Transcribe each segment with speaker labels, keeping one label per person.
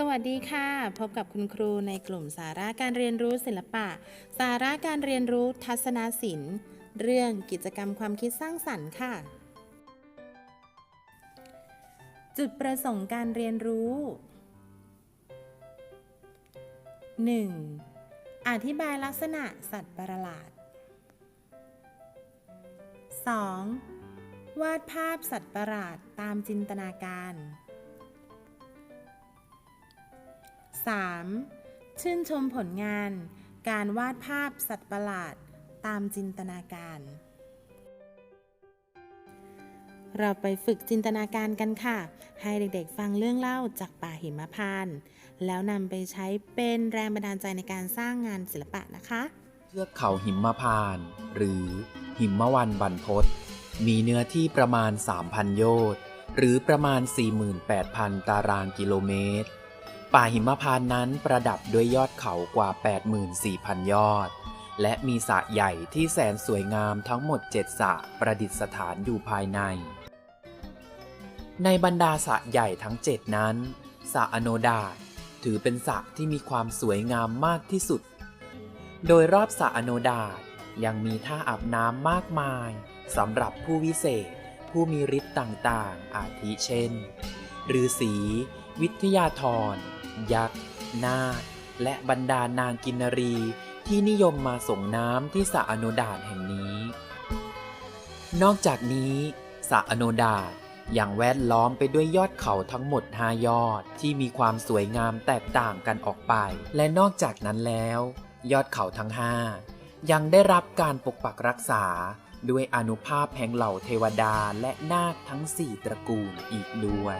Speaker 1: สวัสดีค่ะ พบกับคุณครูในกลุ่มสาระการเรียนรู้ศิลปะ สาระการเรียนรู้ทัศนศิลป์ เรื่องกิจกรรมความคิดสร้างสรรค์ค่ะ จุดประสงค์การเรียนรู้ 1. อธิบายลักษณะสัตว์ประหลาด 2. วาดภาพสัตว์ประหลาดตามจินตนาการ 3. ชื่นชมผลงาน การวาดภาพสัตว์ประหลาดตามจินตนาการ เราไปฝึกจินตนาการกันค่ะ ให้เด็กๆฟังเรื่องเล่าจากป่าหิมพานต์แล้วนำไปใช้เป็นแรงบันดาลใจในการสร้างงานศิลปะนะคะ
Speaker 2: เทือกเขาหิมพานต์หรือหิมวันบรรพตมีเนื้อที่ประมาณ 3,000 โยชน์ หรือประมาณ 48,000 ตารางกิโลเมตร ป่าหิมพานต์นั้นประดับด้วยยอดเขากว่า 84,000 ยอด และมีสระใหญ่ที่แสนสวยงามทั้งหมด7สระประดิษฐานอยู่ภายใน ในบรรดาสระใหญ่ทั้ง7นั้นสระอโนดาตถือเป็นสระที่มีความสวยงามมากที่สุด โดยรอบสระอโนดาตยังมีท่าอาบน้ำมากมายสำหรับผู้วิเศษ ผู้มีฤทธิ์ต่างๆ อาทิเช่นฤาษี วิทยาธรยักษ์ นาคและบรรดานางกินนรีที่นิยมมาส่งน้ำที่สระอโนดาตแห่งนี้ นอกจากนี้สระอโนดาตยังแวดล้อมไปด้วยยอดเขาทั้งหมดห้ายอดที่มีความสวยงามแตกต่างกันออกไป และนอกจากนั้นแล้ว ยอดเขาทั้งห้ายังได้รับการปกปักรักษาด้วยอนุภาพแห่งเหล่าเทวดาและนาคทั้งสี่ตระกูลอีกด้วย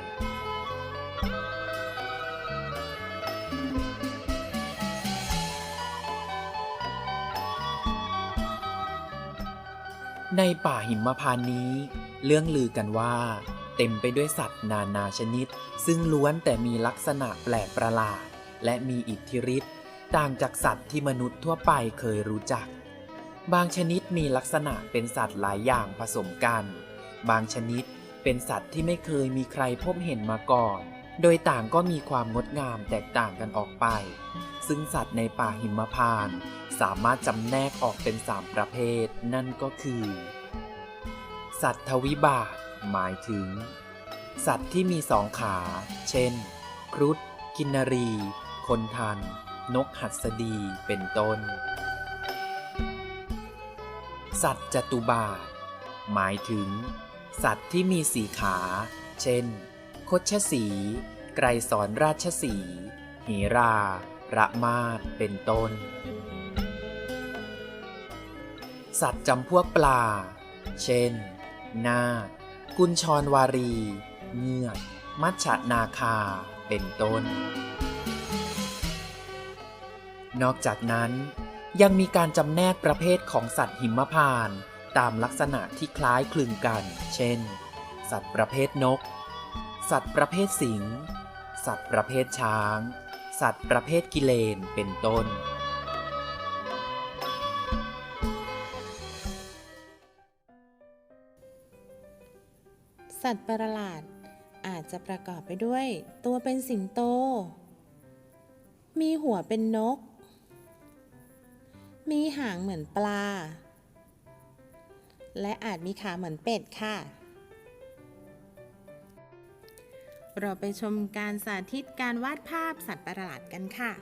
Speaker 2: ในป่าหิมพานนี้ เรื่องลือกันว่า เต็มไปด้วยสัตว์นานาชนิด ซึ่งล้วนแต่มีลักษณะแปลกประหลาด และมีอิทธิฤทธิ์ต่างจากสัตว์ที่มนุษย์ทั่วไปเคยรู้จัก บางชนิดมีลักษณะเป็นสัตว์หลายอย่างผสมกัน บางชนิดเป็นสัตว์ที่ไม่เคยมีใครพบเห็นมาก่อน โดยต่างก็มีความงดงามแตกต่างกันออกไป ซึ่งสัตว์ในป่าหิมพานต์สามารถจำแนกออกเป็นสามประเภท นั่นก็คือ สัตว์ทวิบาท หมายถึง สัตว์ที่มีสองขา เช่น ครุฑ กินนรี คนทัน นกหัสดี เป็นต้น สัตว์จตุบาท หมายถึง สัตว์ที่มีสีขา เช่น คชสี ไกรสอนราชสีห์เหราระมาศเป็นต้น สัตว์จำพวกปลา เช่น นาคกุญชรวารี เงือก มัจฉนาคา เป็นต้น นอกจากนั้นยังมีการจำแนกประเภทของสัตว์หิมพานต์ตามลักษณะที่คล้ายคลึงกัน เช่น สัตว์ประเภทนก สัตว์ประเภทสิง สัตว์ประเภทช้าง สัตว์ประเภทกิเลน เป็นต้น
Speaker 1: สัตว์ประหลาดอาจจะประกอบไปด้วย ตัวเป็นสิงโต มีหัวเป็นนก มีหางเหมือนปลา และอาจมีขาเหมือนเป็ดค่ะ เราไปชมการสาธิตการวาดภาพสัตว์ประหลาดกันค่ะ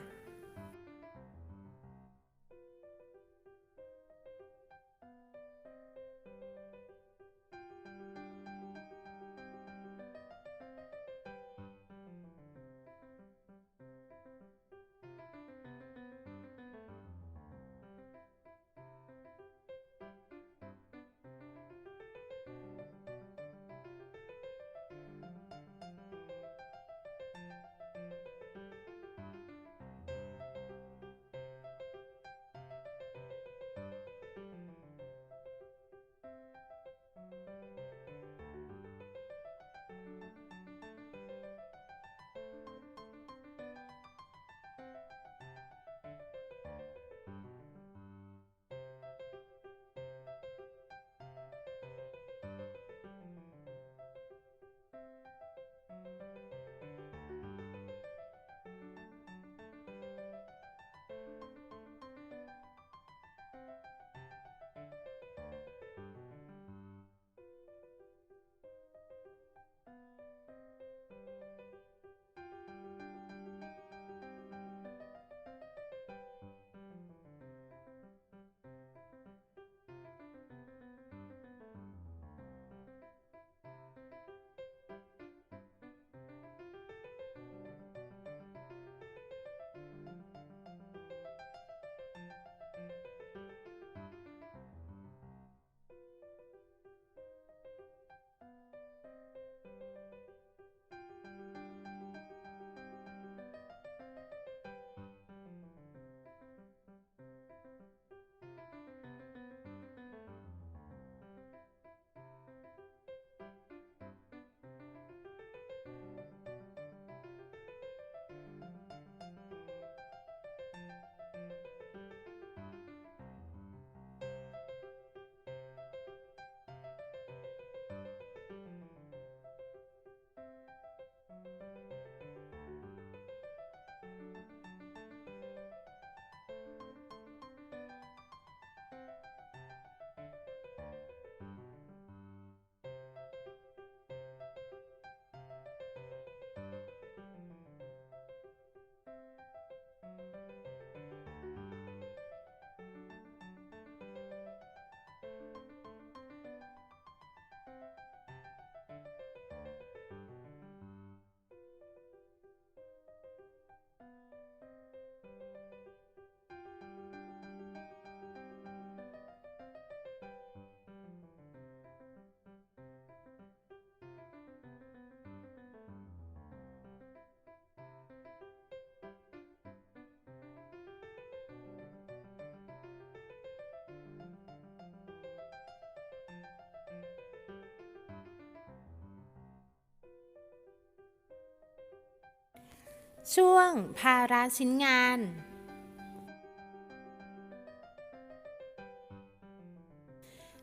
Speaker 1: ช่วงภาระชิ้นงาน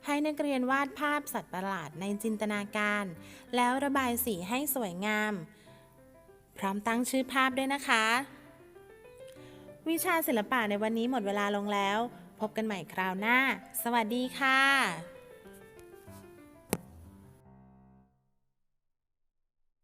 Speaker 1: ให้นักเรียนวาดภาพสัตว์ประหลาดในจินตนาการ แล้วระบายสีให้สวยงาม พร้อมตั้งชื่อภาพด้วยนะคะ วิชาศิลปะในวันนี้หมดเวลาลงแล้ว พบกันใหม่คราวหน้า สวัสดีค่ะ